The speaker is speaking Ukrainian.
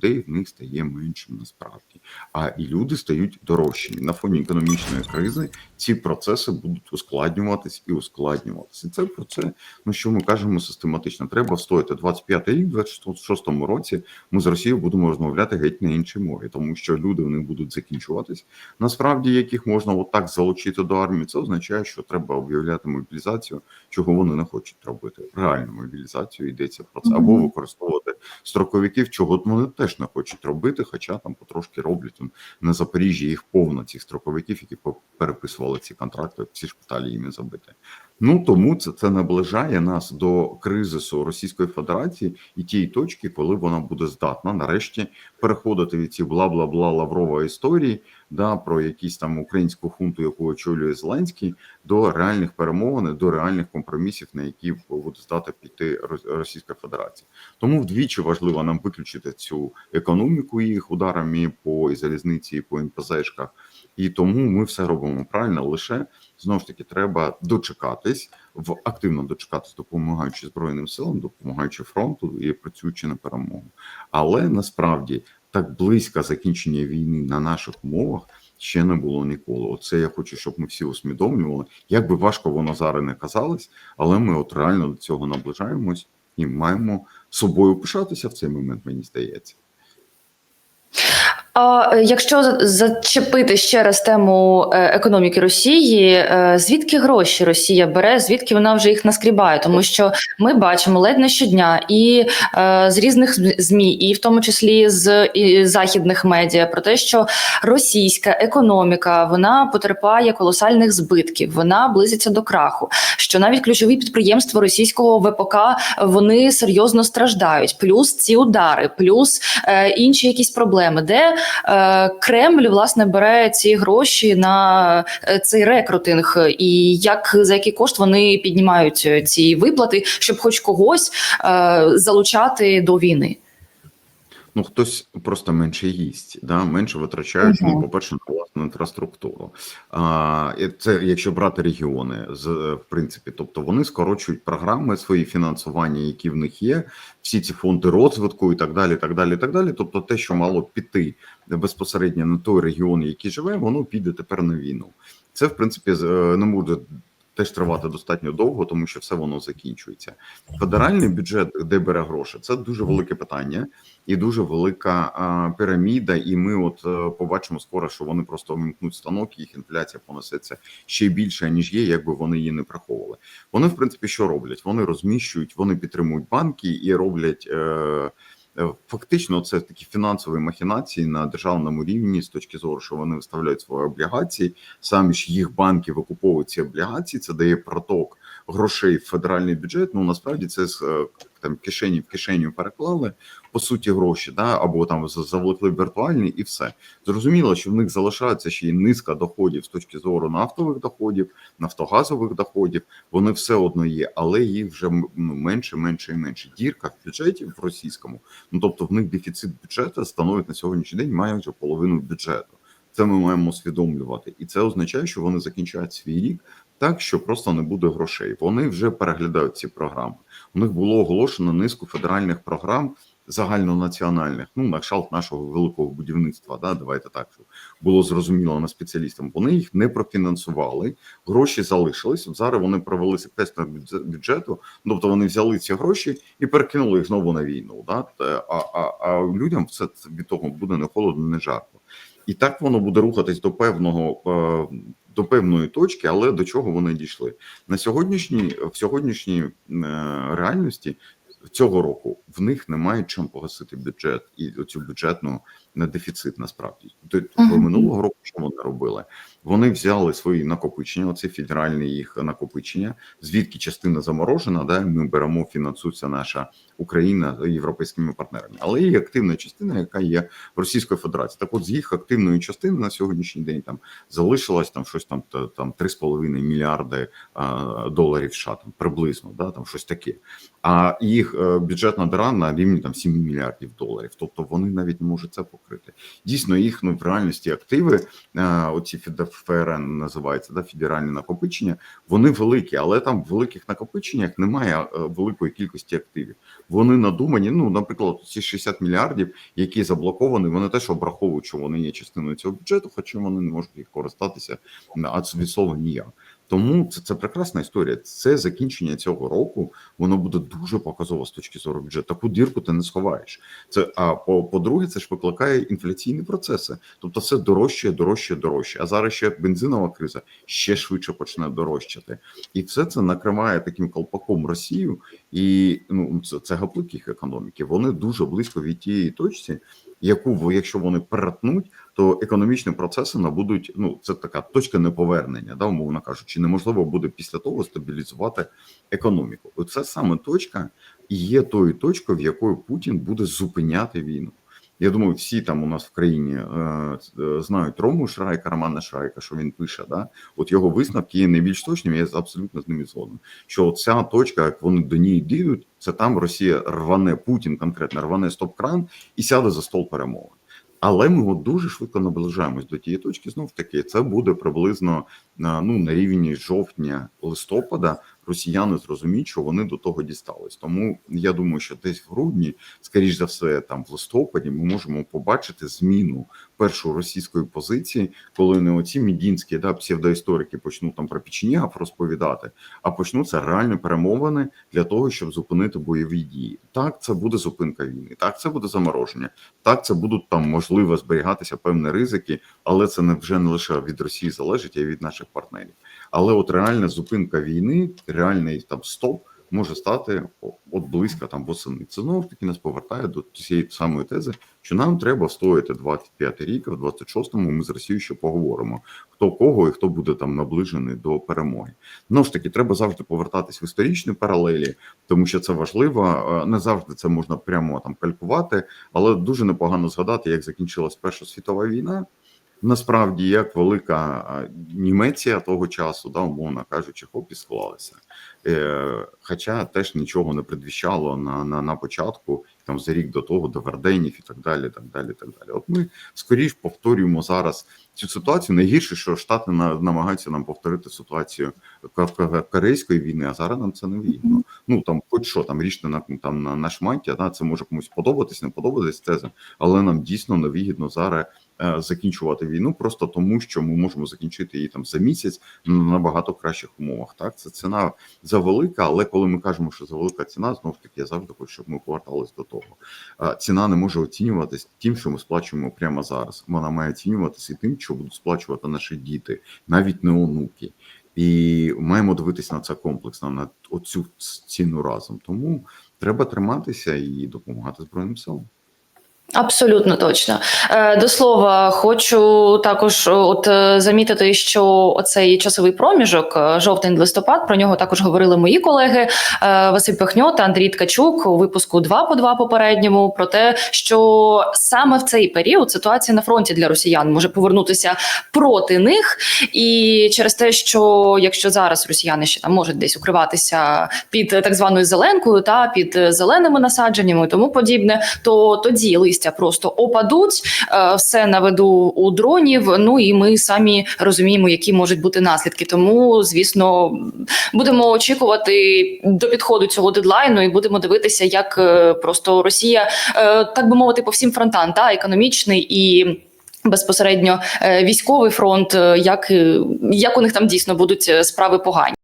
людей в них стає меншим насправді. А і люди стають дорожчими. На фоні економічної кризи ці процеси будуть ускладнюватись і ускладнюватися. І це про це, ну що ми кажемо систематично. Треба встояти 25-й рік, в 26-му році. Ми з Росією будемо розмовляти геть на іншій мові, тому що люди вони будуть закінчуватись. Насправді, яких можна отак залучити до армії, це означає, що треба об'являти мобілізацію, чого вони не хочуть робити. Реальну мобілізацію йдеться про це, або використовувати строковиків, чого вони теж не хочуть робити, хоча там потрошки роблять на Запоріжжі їх повно цих строковиків, які переписували ці контракти, всі шпиталі їм забити. Ну тому це, це наближає нас до кризису Російської Федерації і тієї точки, коли вона буде здатна нарешті переходити від ці бла бла бла лаврова історії, да про якісь там українську хунту, яку очолює Зеленський, до реальних перемовин, до реальних компромісів, на які буде здатна піти Рос- Російська Федерація. Тому вдвічі важливо нам виключити цю економіку їх ударами по залізниці, по НПЗшках. І тому ми все робимо правильно. Лише знову ж таки треба дочекатись в активно дочекатись, допомагаючи збройним силам, допомагаючи фронту і працюючи на перемогу. Але насправді так близько закінчення війни на наших умовах ще не було ніколи. Оце я хочу, щоб ми всі усвідомлювали. Як би важко воно зараз не казалось, але ми от реально до цього наближаємось і маємо собою пишатися в цей момент, мені здається. А е, якщо зачепити ще раз тему е, економіки Росії, е, звідки гроші Росія бере, звідки вона вже їх наскрібає? Тому що ми бачимо ледь не щодня і з різних зм- змі, і в тому числі з західних медіа, про те, що російська економіка вона потерпає колосальних збитків, вона близиться до краху. Що навіть ключові підприємства російського ВПК вони серйозно страждають. Плюс ці удари, плюс інші якісь проблеми, де Кремль власне бере ці гроші на е, цей рекрутинг, і як за який кошт вони піднімають е, ці виплати, щоб хоч когось е, залучати до війни. Ну, хтось просто менше їсть, да? менше витрачають, ну, по-перше, на власну інфраструктуру. А, і це якщо брати регіони, з, е, в принципі, тобто вони скорочують програми, свої фінансування, які в них є, всі ці фонди розвитку і так далі, так далі, так далі. Тобто те, що мало піти безпосередньо на той регіон, який живе, воно піде тепер на війну. Це, в принципі, е, не буде теж тривати достатньо довго, тому що все воно закінчується. Федеральний бюджет, де бере гроші, це дуже велике питання і дуже велика а, піраміда. І ми, от е, побачимо скоро, що вони просто вимкнуть станок, їх інфляція понесеться ще більше ніж є, якби вони її не приховували. Вони, в принципі, що роблять? Вони розміщують, вони підтримують банки і роблять. Е, Фактично, це такі фінансові махінації на державному рівні з точки зору, що вони виставляють свої облігації, самі ж їх банки викуповують ці облігації. Це дає проток грошей в федеральний бюджет. Ну насправді це е, там кишені в кишеню переклали по суті гроші, да або там завлекли в віртуальний, і все зрозуміло, що в них залишається ще й низка доходів з точки зору нафтових доходів, нафтогазових доходів. Вони все одно є, але їх вже ну, менше, менше і менше. Дірка в бюджеті в російському. Ну тобто, в них дефіцит бюджету становить на сьогоднішній день майже половину бюджету. Це ми маємо усвідомлювати, і це означає, що вони закінчають свій рік так, що просто не буде грошей. Вони вже переглядають ці програми. У них було оголошено низку федеральних програм загальнонаціональних, ну на кшталт нашого великого будівництва. Да, давайте так, щоб було зрозуміло на спеціалістам. Вони їх не профінансували, гроші залишились. Зараз вони провели секвестр бюджету, тобто вони взяли ці гроші і перекинули їх знову на війну. Да? А, а, а людям все від того буде не холодно, не жарко. І так воно буде рухатись до певного е, до певної точки, але до чого вони дійшли. На сьогоднішній в сьогоднішній е, реальності цього року в них немає чим погасити бюджет і оцю бюджетну на дефіцит. Насправді Тобто, Мгм. минулого року що вони робили? Вони взяли свої накопичення, оце федеральне їх накопичення, звідки частина заморожена. Да, ми беремо, фінансується наша Україна європейськими партнерами, але є активна частина, яка є в Російської Федерації. Так, от з їх активної частини на сьогоднішній день там залишилось там щось там та- там 3,5 мільярди а, доларів США, там приблизно, да, там щось таке. А їх е, бюджетна дира на рівні там 7 мільярдів доларів. Тобто вони навіть не можуть це покрити. Дійсно, їх ну в реальності активи, е, оці ФРН називається, да, федеральні накопичення, вони великі, але там в великих накопиченнях немає е, великої кількості активів. Вони надумані. Ну, наприклад, ці 60 мільярдів, які заблоковані, вони теж обраховують, що вони є частиною цього бюджету, хоча вони не можуть їх користатися а від слова ніяк. Тому це, це прекрасна історія. Це закінчення цього року. Воно буде дуже показово з точки зору бюджету. Таку дірку ти не сховаєш. Це а по по-друге, це ж викликає інфляційні процеси. Тобто, все дорожче, дорожче, дорожче. А зараз ще бензинова криза ще швидше почне дорожчати, і все це накриває таким колпаком Росію. І ну це, це гаплик їх економіки. Вони дуже близько від тієї точці, яку якщо вони перетнуть, то економічні процеси набудуть. Ну це така точка неповернення, да, умовно кажучи, неможливо буде після того стабілізувати економіку. Оце саме точка і є тою точкою, в якої Путін буде зупиняти війну. Я думаю, всі там у нас в країні е, е, знають Рому Шрайка, Романа Шрайка, що він пише. Да? От його висновки є найбільш точними. Я абсолютно з ними згоден. Що ця точка, як вони до ній діють, це там Росія рване Путін конкретно рване стоп-кран і сяде за стол перемовин. Але ми от дуже швидко наближаємось до тієї точки. Знов таки, це буде приблизно на ну на рівні жовтня листопада. Росіяни зрозуміють, що вони до того дістались. Тому я думаю, що десь в грудні, скоріш за все, там в листопаді, ми можемо побачити зміну першої російської позиції, коли не оці мідінські да псевдоісторики почнуть там про печенєгів розповідати, а почнуться реальні перемовини для того, щоб зупинити бойові дії. Так, це буде зупинка війни, так це буде замороження. Так, це будуть там можливо зберігатися певні ризики, але це не вже не лише від Росії залежить, а й від наших партнерів. Але от реальна зупинка війни, реальний там стоп може стати от близько там восени. Це знову ж таки нас повертає до цієї самої тези, що нам треба стояти 25 рік, в 26-му ми з Росією ще поговоримо, хто кого і хто буде там наближений до перемоги. Знову ж таки, треба завжди повертатись в історичні паралелі, тому що це важливо. Е, Не завжди це можна прямо там калькувати, але дуже непогано згадати, як закінчилась Перша світова війна. Насправді, як велика Німеція того часу, да, умовно кажучи, хоп і склалася. Е, хоча теж нічого не предвіщало на, на, на початку, там за рік до того, до Верденів і так далі. так далі, так далі. От ми скоріш повторюємо зараз цю ситуацію. Найгірше, що Штати на, намагаються нам повторити ситуацію Корейської війни, а зараз нам це не вигідно. Ну там, хоч що там річне на там на, на шмаття, да, це може комусь подобатись, не подобатись теза, але нам дійсно невигідно зараз е, закінчувати війну просто тому, що ми можемо закінчити її там за місяць на набагато кращих умовах. Так, це ціна завелика, але коли ми кажемо, що завелика ціна, знову ж таки я завжди хочу, щоб ми повертались до того. Е, Ціна не може оцінюватись тим, що ми сплачуємо прямо зараз. Вона має оцінюватися і тим, що будуть сплачувати наші діти, навіть не онуки. І маємо дивитися на це комплексно, на оцю ціну разом. Тому треба триматися і допомагати збройним силам. Абсолютно точно. Е, До слова, хочу також е, от е, замітити, що оцей часовий проміжок, е, жовтень-листопад, про нього також говорили мої колеги Василь Пехньо та Андрій Ткачук у випуску 2 по 2 попередньому про те, що саме в цей період ситуація на фронті для росіян може повернутися проти них, і через те, що якщо зараз росіяни ще там можуть десь укриватися під так званою зеленкою та під зеленими насадженнями, і тому подібне, то тоді листя просто опадуть, е, все на виду у дронів. Ну і ми самі розуміємо, які можуть бути наслідки. Тому, звісно, будемо очікувати до підходу цього дедлайну, і будемо дивитися, як е, просто Росія, е, так би мовити, по всім фронтам, та економічний і. Безпосередньо військовий фронт, як, як у них там дійсно будуть справи погані.